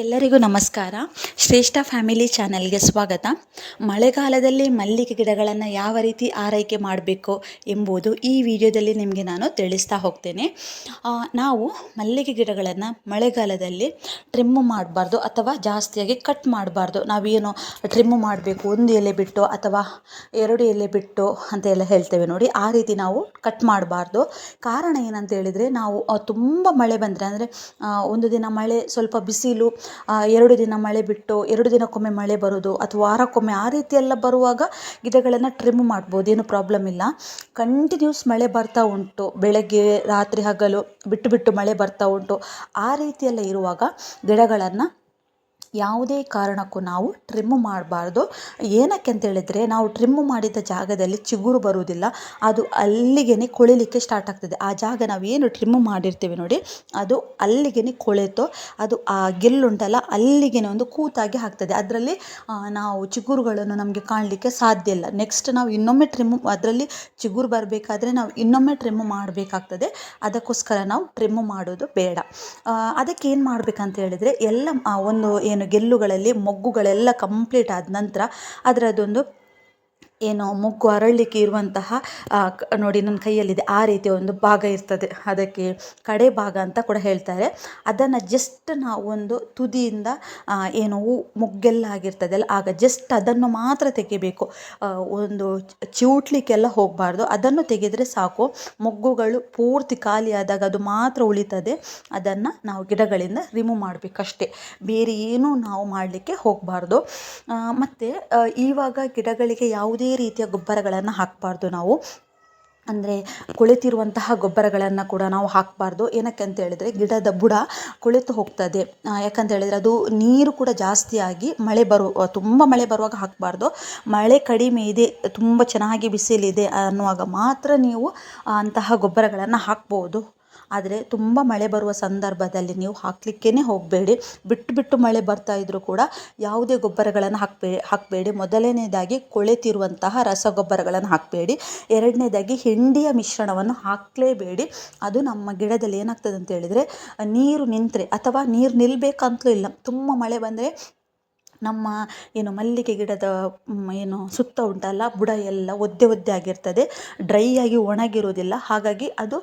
ಎಲ್ಲರಿಗೂ ನಮಸ್ಕಾರ. ಶ್ರೇಷ್ಠ ಫ್ಯಾಮಿಲಿ ಚಾನೆಲ್ಗೆ ಸ್ವಾಗತ. ಮಳೆಗಾಲದಲ್ಲಿ ಮಲ್ಲಿಗೆ ಗಿಡಗಳನ್ನು ಯಾವ ರೀತಿ ಆರೈಕೆ ಮಾಡಬೇಕು ಎಂಬುದು ಈ ವಿಡಿಯೋದಲ್ಲಿ ನಿಮಗೆ ನಾನು ತಿಳಿಸ್ತಾ ಹೋಗ್ತೇನೆ. ನಾವು ಮಲ್ಲಿಗೆ ಗಿಡಗಳನ್ನು ಮಳೆಗಾಲದಲ್ಲಿ ಟ್ರಿಮ್ಮು ಮಾಡಬಾರ್ದು ಅಥವಾ ಜಾಸ್ತಿಯಾಗಿ ಕಟ್ ಮಾಡಬಾರ್ದು. ನಾವೇನು ಟ್ರಿಮ್ಮು ಮಾಡಬೇಕು, ಒಂದು ಎಲೆ ಬಿಟ್ಟು ಅಥವಾ ಎರಡು ಎಲೆ ಬಿಟ್ಟು ಅಂತ ಎಲ್ಲ ಹೇಳ್ತೇವೆ ನೋಡಿ. ಆ ರೀತಿ ನಾವು ಕಟ್ ಮಾಡಬಾರ್ದು. ಕಾರಣ ಏನಂತ ಹೇಳಿದರೆ ನಾವು ತುಂಬ ಮಳೆ ಬಂದರೆ ಅಂದರೆ ಒಂದು ದಿನ ಮಳೆ ಸ್ವಲ್ಪ ಬಿಸಿಲು ಎರಡು ದಿನ ಮಳೆ ಬಿಟ್ಟು ಎರಡು ದಿನಕ್ಕೊಮ್ಮೆ ಮಳೆ ಬರೋದು ಅಥವಾ ವಾರಕ್ಕೊಮ್ಮೆ ಆ ರೀತಿ ಎಲ್ಲ ಬರುವಾಗ ಗಿಡಗಳನ್ನು ಟ್ರಿಮ್ ಮಾಡ್ಬೋದು, ಏನು ಪ್ರಾಬ್ಲಮ್ ಇಲ್ಲ. ಕಂಟಿನ್ಯೂಸ್ ಮಳೆ ಬರ್ತಾ ಉಂಟು, ಬೆಳಗ್ಗೆ ರಾತ್ರಿ ಹಗಲು ಬಿಟ್ಟು ಬಿಟ್ಟು ಮಳೆ ಬರ್ತಾ ಉಂಟು. ಆ ರೀತಿಯೆಲ್ಲ ಇರುವಾಗ ಗಿಡಗಳನ್ನು ಯಾವುದೇ ಕಾರಣಕ್ಕೂ ನಾವು ಟ್ರಿಮ್ಮು ಮಾಡಬಾರ್ದು. ಏನಕ್ಕೆ ಅಂತ ಹೇಳಿದರೆ, ನಾವು ಟ್ರಿಮ್ಮು ಮಾಡಿದ ಜಾಗದಲ್ಲಿ ಚಿಗುರು ಬರುವುದಿಲ್ಲ. ಅದು ಅಲ್ಲಿಗೆ ಕೊಳಿಲಿಕ್ಕೆ ಸ್ಟಾರ್ಟ್ ಆಗ್ತದೆ. ಆ ಜಾಗ ನಾವು ಏನು ಟ್ರಿಮ್ಮು ಮಾಡಿರ್ತೀವಿ ನೋಡಿ, ಅದು ಅಲ್ಲಿಗೆ ಕೊಳೆತು, ಅದು ಆ ಗೆಲ್ಲುಂಟಲ್ಲ ಅಲ್ಲಿಗೆ ಒಂದು ಕೂತಾಗಿ ಆಗ್ತದೆ ಅದರಲ್ಲಿ ನಾವು ಚಿಗುರುಗಳನ್ನು ನಮಗೆ ಕಾಣಲಿಕ್ಕೆ ಸಾಧ್ಯ ಇಲ್ಲ. ನೆಕ್ಸ್ಟ್ ನಾವು ಇನ್ನೊಮ್ಮೆ ಟ್ರಿಮ್ ಅದರಲ್ಲಿ ಚಿಗುರು ಬರಬೇಕಾದ್ರೆ ನಾವು ಇನ್ನೊಮ್ಮೆ ಟ್ರಿಮ್ ಮಾಡಬೇಕಾಗ್ತದೆ. ಅದಕ್ಕೋಸ್ಕರ ನಾವು ಟ್ರಿಮ್ ಮಾಡೋದು ಬೇಡ. ಅದಕ್ಕೆ ಏನು ಮಾಡಬೇಕಂತ ಹೇಳಿದರೆ, ಎಲ್ಲ ಒಂದು ಏನು ಗೆಲ್ಲುಗಳಲ್ಲಿ ಮೊಗ್ಗುಗಳೆಲ್ಲ ಕಂಪ್ಲೀಟ್ ಆದ ನಂತರ ಅದರದ್ದೊಂದು ಏನು ಮೊಗ್ಗು ಅರಳಲಿಕ್ಕೆ ಇರುವಂತಹ ನೋಡಿ ನನ್ನ ಕೈಯಲ್ಲಿದೆ. ಆ ರೀತಿಯ ಒಂದು ಭಾಗ ಇರ್ತದೆ. ಅದಕ್ಕೆ ಕಡೆ ಭಾಗ ಅಂತ ಕೂಡ ಹೇಳ್ತಾರೆ. ಅದನ್ನು ಜಸ್ಟ್ ನಾವು ಒಂದು ತುದಿಯಿಂದ ಏನು ಮೊಗ್ಗೆಲ್ಲ ಆಗಿರ್ತದಲ್ಲ ಆಗ ಜಸ್ಟ್ ಅದನ್ನು ಮಾತ್ರ ತೆಗಿಬೇಕು. ಒಂದು ಚಿವುಟ್ಲಿಕ್ಕೆಲ್ಲ ಹೋಗಬಾರ್ದು. ಅದನ್ನು ತೆಗೆದರೆ ಸಾಕು. ಮೊಗ್ಗುಗಳು ಪೂರ್ತಿ ಖಾಲಿಯಾದಾಗ ಅದು ಮಾತ್ರ ಉಳಿತದೆ. ಅದನ್ನು ನಾವು ಗಿಡಗಳಿಂದ ರಿಮೂವ್ ಮಾಡಬೇಕಷ್ಟೇ. ಬೇರೆ ಏನೂ ನಾವು ಮಾಡಲಿಕ್ಕೆ ಹೋಗಬಾರ್ದು. ಮತ್ತು ಇವಾಗ ಗಿಡಗಳಿಗೆ ಯಾವುದೇ ರೀತಿಯ ಗೊಬ್ಬರಗಳನ್ನು ಹಾಕಬಾರ್ದು ನಾವು. ಅಂದರೆ ಕೊಳೆತಿರುವಂತಹ ಗೊಬ್ಬರಗಳನ್ನು ಕೂಡ ನಾವು ಹಾಕಬಾರ್ದು. ಏನಕ್ಕೆ ಅಂತ ಹೇಳಿದ್ರೆ ಗಿಡದ ಬುಡ ಕೊಳೆತು ಹೋಗ್ತದೆ. ಯಾಕಂತ ಹೇಳಿದ್ರೆ ಅದು ನೀರು ಕೂಡ ಜಾಸ್ತಿಯಾಗಿ ಮಳೆ ಬರುವ ತುಂಬ ಮಳೆ ಬರುವಾಗ ಹಾಕಬಾರ್ದು. ಮಳೆ ಕಡಿಮೆ ಇದೆ, ತುಂಬ ಚೆನ್ನಾಗಿ ಬಿಸಿಲಿದೆ ಅನ್ನುವಾಗ ಮಾತ್ರ ನೀವು ಅಂತಹ ಗೊಬ್ಬರಗಳನ್ನು ಹಾಕ್ಬೋದು. ಆದರೆ ತುಂಬ ಮಳೆ ಬರುವ ಸಂದರ್ಭದಲ್ಲಿ ನೀವು ಹಾಕಲಿಕ್ಕೇ ಹೋಗಬೇಡಿ. ಬಿಟ್ಟು ಬಿಟ್ಟು ಮಳೆ ಬರ್ತಾ ಇದ್ದರೂ ಕೂಡ ಯಾವುದೇ ಗೊಬ್ಬರಗಳನ್ನು ಹಾಕಬೇ, ಹಾಕಬೇಡಿ. ಮೊದಲನೇದಾಗಿ ಕೊಳೆತಿರುವಂತಹ ರಸಗೊಬ್ಬರಗಳನ್ನು ಹಾಕಬೇಡಿ. ಎರಡನೇದಾಗಿ ಹಿಂಡಿಯ ಮಿಶ್ರಣವನ್ನು ಹಾಕಲೇಬೇಡಿ. ಅದು ನಮ್ಮ ಗಿಡದಲ್ಲಿ ಏನಾಗ್ತದೆ ಅಂತ ಹೇಳಿದರೆ ನೀರು ನಿಂತರೆ ಅಥವಾ ನೀರು ನಿಲ್ಲಬೇಕಂತಲೂ ಇಲ್ಲ. ತುಂಬ ಮಳೆ ಬಂದರೆ ನಮ್ಮ ಏನು ಮಲ್ಲಿಗೆ ಗಿಡದ ಏನು ಸುತ್ತ ಉಂಟಲ್ಲ, ಬುಡ ಎಲ್ಲ ಒದ್ದೆ ಒದ್ದೆ ಆಗಿರ್ತದೆ. ಡ್ರೈ ಆಗಿ ಒಣಗಿರೋದಿಲ್ಲ ಹಾಗಾಗಿ ಅದು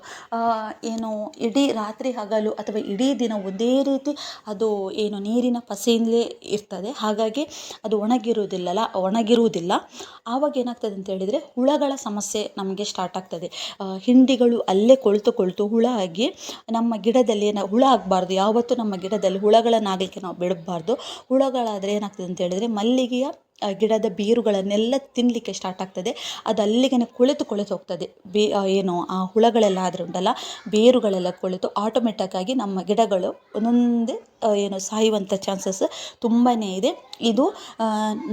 ಏನು ಇಡೀ ರಾತ್ರಿ ಹಗಲು ಅಥವಾ ಇಡೀ ದಿನ ಒಂದೇ ರೀತಿ ಅದು ಏನು ನೀರಿನ ಪಸೆಯಿಂದಲೇ ಇರ್ತದೆ. ಹಾಗಾಗಿ ಅದು ಒಣಗಿರುವುದಿಲ್ಲಲ್ಲ, ಒಣಗಿರುವುದಿಲ್ಲ. ಆವಾಗ ಏನಾಗ್ತದೆ ಅಂತ ಹೇಳಿದರೆ ಹುಳಗಳ ಸಮಸ್ಯೆ ನಮಗೆ ಸ್ಟಾರ್ಟ್ ಆಗ್ತದೆ. ಹಿಂಡಿಗಳು ಅಲ್ಲೇ ಕೊಳ್ತು ಕೊಳ್ತು ಹುಳ ಆಗಿ ನಮ್ಮ ಗಿಡದಲ್ಲಿ ಏನು, ಹುಳ ಆಗಬಾರ್ದು. ಯಾವತ್ತೂ ನಮ್ಮ ಗಿಡದಲ್ಲಿ ಹುಳಗಳನ್ನಾಗಲಿಕ್ಕೆ ನಾವು ಬಿಡಬಾರ್ದು ಹುಳಗಳಾದರೆ ಏನಾಗ್ತದೆ ಅಂತ ಹೇಳಿದ್ರೆ ಮಲ್ಲಿಗೆಯ ಗಿಡದ ಬೇರುಗಳನ್ನೆಲ್ಲ ತಿನ್ನಲಿಕ್ಕೆ ಸ್ಟಾರ್ಟ್ ಆಗ್ತದೆ. ಅದು ಅಲ್ಲಿಗೆ ಕುಳಿತು ಕೊಳೆತು ಹೋಗ್ತದೆ. ಬೇ ಏನು, ಆ ಹುಳಗಳೆಲ್ಲ ಆದರೆ ಉಂಟಲ್ಲ, ಬೇರುಗಳೆಲ್ಲ ಕೊಳೆತು ಆಟೋಮೆಟಿಕ್ಕಾಗಿ ನಮ್ಮ ಗಿಡಗಳು ಒಂದೊಂದೇ ಏನು ಸಾಯುವಂಥ ಚಾನ್ಸಸ್ ತುಂಬಾ ಇದೆ. ಇದು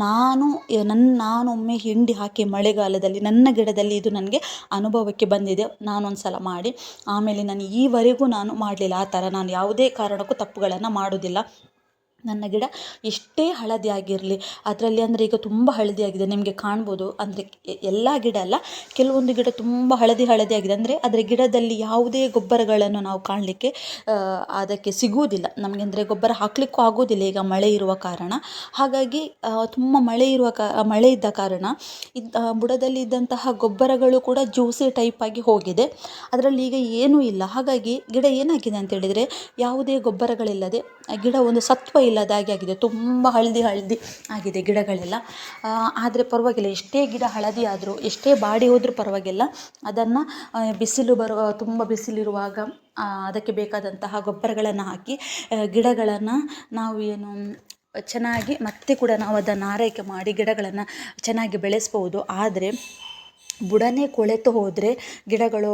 ನಾನು ನನ್ನ ನಾನೊಮ್ಮೆ ಹಿಂಡಿ ಹಾಕಿ ಮಳೆಗಾಲದಲ್ಲಿ, ನನ್ನ ಗಿಡದಲ್ಲಿ ಇದು ನನಗೆ ಅನುಭವಕ್ಕೆ ಬಂದಿದೆ. ನಾನೊಂದು ಸಲ ಮಾಡಿ. ಆಮೇಲೆ ನಾನು ಈವರೆಗೂ ನಾನು ಮಾಡಲಿಲ್ಲ. ಆ ಥರ ನಾನು ಯಾವುದೇ ಕಾರಣಕ್ಕೂ ತಪ್ಪುಗಳನ್ನು ಮಾಡೋದಿಲ್ಲ. ನನ್ನ ಗಿಡ ಎಷ್ಟೇ ಹಳದಿ ಆಗಿರಲಿ, ಅದರಲ್ಲಿ ಅಂದರೆ ಈಗ ತುಂಬ ಹಳದಿ ಆಗಿದೆ. ನಿಮಗೆ ಕಾಣ್ಬೋದು. ಅಂದರೆ ಎಲ್ಲ ಗಿಡ ಅಲ್ಲ, ಕೆಲವೊಂದು ಗಿಡ ತುಂಬ ಹಳದಿ ಹಳದಿ ಆಗಿದೆ. ಅಂದರೆ ಅದರ ಗಿಡದಲ್ಲಿ ಯಾವುದೇ ಗೊಬ್ಬರಗಳನ್ನು ನಾವು ಕಾಣಲಿಕ್ಕೆ ಅದಕ್ಕೆ ಸಿಗುವುದಿಲ್ಲ. ನಮಗೆ ಅಂದರೆ ಗೊಬ್ಬರ ಹಾಕಲಿಕ್ಕೂ ಆಗೋದಿಲ್ಲ ಈಗ ಮಳೆ ಇರುವ ಕಾರಣ. ಹಾಗಾಗಿ ತುಂಬ ಮಳೆ ಇರುವ ಕಾ ಮಳೆ ಇದ್ದ ಕಾರಣ ಇದ್ದ ಬುಡದಲ್ಲಿ ಇದ್ದಂತಹ ಗೊಬ್ಬರಗಳು ಕೂಡ ಜ್ಯೂಸಿ ಟೈಪ್ ಆಗಿ ಹೋಗಿದೆ. ಅದರಲ್ಲಿ ಈಗ ಏನೂ ಇಲ್ಲ. ಹಾಗಾಗಿ ಗಿಡ ಏನಾಗಿದೆ ಅಂತ ಹೇಳಿದರೆ, ಯಾವುದೇ ಗೊಬ್ಬರಗಳಿಲ್ಲದೆ ಗಿಡ ಒಂದು ಸತ್ವ ಇಲ್ಲದ ಹಾಗೆ ಆಗಿದೆ. ತುಂಬ ಹಳದಿ ಹಳದಿ ಆಗಿದೆ ಗಿಡಗಳೆಲ್ಲ. ಆದರೆ ಪರವಾಗಿಲ್ಲ. ಎಷ್ಟೇ ಗಿಡ ಹಳದಿ ಆದರೂ, ಎಷ್ಟೇ ಬಾಡಿ ಹೋದರೂ ಪರವಾಗಿಲ್ಲ. ಅದನ್ನು ಬಿಸಿಲು ಬರುವ ತುಂಬ ಬಿಸಿಲಿರುವಾಗ ಅದಕ್ಕೆ ಬೇಕಾದಂತಹ ಗೊಬ್ಬರಗಳನ್ನು ಹಾಕಿ ಗಿಡಗಳನ್ನು ನಾವು ಏನು, ಚೆನ್ನಾಗಿ ಮತ್ತೆ ಕೂಡ ನಾವು ಅದನ್ನು ಆರೈಕೆ ಮಾಡಿ ಗಿಡಗಳನ್ನು ಚೆನ್ನಾಗಿ ಬೆಳೆಸ್ಬೋದು. ಆದರೆ ಬುಡನೇ ಕೊಳೆತು ಹೋದರೆ ಗಿಡಗಳು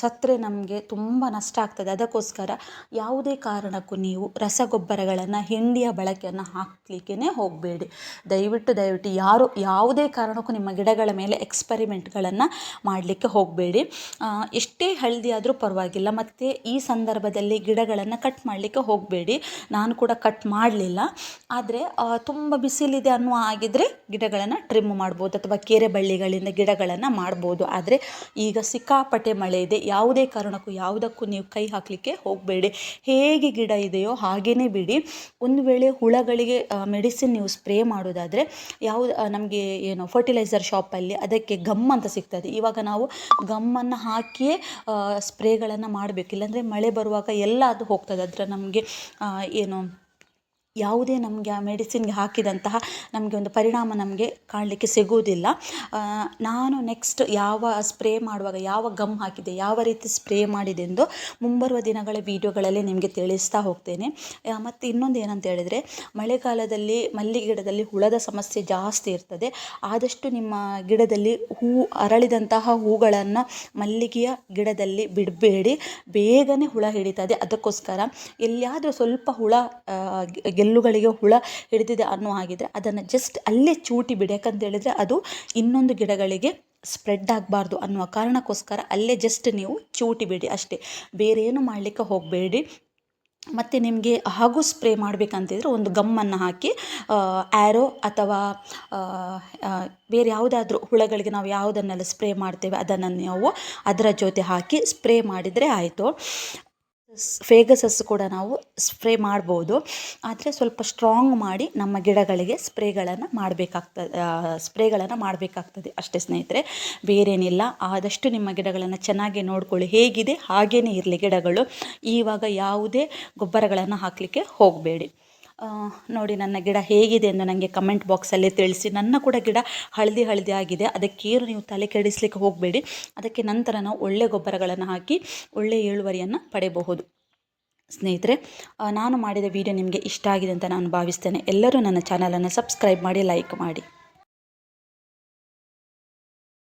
ಸತ್ತರೆ ನಮಗೆ ತುಂಬ ನಷ್ಟ ಆಗ್ತದೆ. ಅದಕ್ಕೋಸ್ಕರ ಯಾವುದೇ ಕಾರಣಕ್ಕೂ ನೀವು ರಸಗೊಬ್ಬರಗಳನ್ನು, ಹಿಂಡಿಯ ಬಳಕೆಯನ್ನು ಹಾಕಲಿಕ್ಕೇ ಹೋಗಬೇಡಿ. ದಯವಿಟ್ಟು ದಯವಿಟ್ಟು ಯಾರು ಯಾವುದೇ ಕಾರಣಕ್ಕೂ ನಿಮ್ಮ ಗಿಡಗಳ ಮೇಲೆ ಎಕ್ಸ್ಪರಿಮೆಂಟ್ಗಳನ್ನು ಮಾಡಲಿಕ್ಕೆ ಹೋಗಬೇಡಿ. ಎಷ್ಟೇ ಹಳದಿ ಆದರೂ ಪರವಾಗಿಲ್ಲ, ಮತ್ತು ಈ ಸಂದರ್ಭದಲ್ಲಿ ಗಿಡಗಳನ್ನು ಕಟ್ ಮಾಡಲಿಕ್ಕೆ ಹೋಗಬೇಡಿ. ನಾನು ಕೂಡ ಕಟ್ ಮಾಡಲಿಲ್ಲ. ಆದರೆ ತುಂಬ ಬಿಸಿಲಿದೆ ಅನ್ನುವ ಆಗಿದ್ದರೆ ಗಿಡಗಳನ್ನು ಟ್ರಿಮ್ ಮಾಡ್ಬೋದು, ಅಥವಾ ಕೆರೆ ಬಳ್ಳಿಗಳಿಂದ ಗಿಡಗಳನ್ನು ಮಾಡ್ಬೋದು. ಆದರೆ ಈಗ ಸಿಕ್ಕಾಪಟ್ಟೆ ಮಳೆ ಇದೆ. ಯಾವುದೇ ಕಾರಣಕ್ಕೂ, ಯಾವುದಕ್ಕೂ ನೀವು ಕೈ ಹಾಕಲಿಕ್ಕೆ ಹೋಗಬೇಡಿ. ಹೇಗೆ ಗಿಡ ಇದೆಯೋ ಹಾಗೇ ಬಿಡಿ. ಒಂದು ವೇಳೆ ಹುಳಗಳಿಗೆ ಮೆಡಿಸಿನ್ ನೀವು ಸ್ಪ್ರೇ ಮಾಡೋದಾದರೆ ಯಾವುದು ನಮಗೆ ಏನು ಫರ್ಟಿಲೈಸರ್ ಶಾಪಲ್ಲಿ ಅದಕ್ಕೆ ಗಮ್ ಅಂತ ಸಿಗ್ತದೆ. ಇವಾಗ ನಾವು ಗಮ್ಮನ್ನು ಹಾಕಿಯೇ ಸ್ಪ್ರೇಗಳನ್ನು ಮಾಡಬೇಕು. ಇಲ್ಲಾಂದರೆ ಮಳೆ ಬರುವಾಗ ಎಲ್ಲ ಅದು ಹೋಗ್ತದೆ. ಅದರ ನಮಗೆ ಏನು ಯಾವುದೇ ನಮಗೆ ಆ ಮೆಡಿಸಿನ್ಗೆ ಹಾಕಿದಂತಹ ನಮಗೆ ಒಂದು ಪರಿಣಾಮ ನಮಗೆ ಕಾಣಲಿಕ್ಕೆ ಸಿಗುವುದಿಲ್ಲ. ನಾನು ನೆಕ್ಸ್ಟ್ ಯಾವ ಸ್ಪ್ರೇ ಮಾಡುವಾಗ ಯಾವ ಗಮ್ ಹಾಕಿದೆ, ಯಾವ ರೀತಿ ಸ್ಪ್ರೇ ಮಾಡಿದೆ ಎಂದು ಮುಂಬರುವ ದಿನಗಳ ವೀಡಿಯೋಗಳಲ್ಲಿ ನಿಮಗೆ ತಿಳಿಸ್ತಾ ಹೋಗ್ತೇನೆ. ಮತ್ತು ಇನ್ನೊಂದು ಏನಂತ ಹೇಳಿದರೆ, ಮಳೆಗಾಲದಲ್ಲಿ ಮಲ್ಲಿಗೆ ಗಿಡದಲ್ಲಿ ಹುಳದ ಸಮಸ್ಯೆ ಜಾಸ್ತಿ ಇರ್ತದೆ. ಆದಷ್ಟು ನಿಮ್ಮ ಗಿಡದಲ್ಲಿ ಹೂ, ಅರಳಿದಂತಹ ಹೂಗಳನ್ನು ಮಲ್ಲಿಗೆಯ ಗಿಡದಲ್ಲಿ ಬಿಡಬೇಡಿ. ಬೇಗನೆ ಹುಳ ಹಿಡಿತದೆ. ಅದಕ್ಕೋಸ್ಕರ ಎಲ್ಲಿಯಾದರೂ ಸ್ವಲ್ಪ ಹುಳ ಗೆಲ್ಲುಗಳಿಗೆ ಹುಳ ಹಿಡಿದಿದೆ ಅನ್ನೋ ಹಾಗಿದ್ರೆ ಅದನ್ನು ಜಸ್ಟ್ ಅಲ್ಲೇ ಚೂಟಿ ಬಿಡಿ. ಯಾಕಂತೇಳಿದರೆ ಅದು ಇನ್ನೊಂದು ಗಿಡಗಳಿಗೆ ಸ್ಪ್ರೆಡ್ ಆಗಬಾರ್ದು ಅನ್ನುವ ಕಾರಣಕ್ಕೋಸ್ಕರ ಅಲ್ಲೇ ಜಸ್ಟ್ ನೀವು ಚೂಟಿ ಬಿಡಿ ಅಷ್ಟೇ. ಬೇರೆ ಏನು ಮಾಡಲಿಕ್ಕೆ ಹೋಗಬೇಡಿ. ಮತ್ತು ನಿಮಗೆ ಹಾಗೂ ಸ್ಪ್ರೇ ಮಾಡಬೇಕಂತಿದ್ರೆ ಒಂದು ಗಮ್ಮನ್ನು ಹಾಕಿ ಆ್ಯರೋ ಅಥವಾ ಬೇರೆ ಯಾವುದಾದ್ರೂ ಹುಳಗಳಿಗೆ ನಾವು ಯಾವುದನ್ನೆಲ್ಲ ಸ್ಪ್ರೇ ಮಾಡ್ತೇವೆ ಅದನ್ನು ನಾವು ಅದರ ಜೊತೆ ಹಾಕಿ ಸ್ಪ್ರೇ ಮಾಡಿದರೆ ಆಯಿತು. ಫೇಗಸಸ್ ಕೂಡ ನಾವು ಸ್ಪ್ರೇ ಮಾಡ್ಬೋದು. ಆದರೆ ಸ್ವಲ್ಪ ಸ್ಟ್ರಾಂಗ್ ಮಾಡಿ ನಮ್ಮ ಗಿಡಗಳಿಗೆ ಸ್ಪ್ರೇಗಳನ್ನು ಮಾಡಬೇಕಾಗ್ತದೆ ಸ್ಪ್ರೇಗಳನ್ನು ಮಾಡಬೇಕಾಗ್ತದೆ ಅಷ್ಟೇ ಸ್ನೇಹಿತರೆ. ಬೇರೇನಿಲ್ಲ. ಆದಷ್ಟು ನಿಮ್ಮ ಗಿಡಗಳನ್ನು ಚೆನ್ನಾಗಿ ನೋಡಿಕೊಳ್ಳಿ. ಹೇಗಿದೆ? ಹಾಗೇ ಇರಲಿ ಗಿಡಗಳು. ಈವಾಗ ಯಾವುದೇ ಗೊಬ್ಬರಗಳನ್ನು ಹಾಕಲಿಕ್ಕೆ ಹೋಗಬೇಡಿ. ನೋಡಿ ನನ್ನ ಗಿಡ ಹೇಗಿದೆ ಎಂದು ನನಗೆ ಕಮೆಂಟ್ ಬಾಕ್ಸಲ್ಲಿ ತಿಳಿಸಿ. ನನ್ನ ಕೂಡ ಗಿಡ ಹಳದಿ ಹಳದಿ ಆಗಿದೆ. ಅದಕ್ಕೇನು ನೀವು ತಲೆ ಕೆಡಿಸ್ಲಿಕ್ಕೆ ಹೋಗಬೇಡಿ. ಅದಕ್ಕೆ ನಂತರ ನಾವು ಒಳ್ಳೆ ಗೊಬ್ಬರಗಳನ್ನು ಹಾಕಿ ಒಳ್ಳೆಯ ಇಳುವರಿಯನ್ನು ಪಡೆಯಬಹುದು. ಸ್ನೇಹಿತರೆ ನಾನು ಮಾಡಿದ ವಿಡಿಯೋ ನಿಮಗೆ ಇಷ್ಟ ಆಗಿದೆ ಅಂತ ನಾನು ಭಾವಿಸ್ತೇನೆ. ಎಲ್ಲರೂ ನನ್ನ ಚಾನಲನ್ನು ಸಬ್ಸ್ಕ್ರೈಬ್ ಮಾಡಿ ಲೈಕ್ ಮಾಡಿ.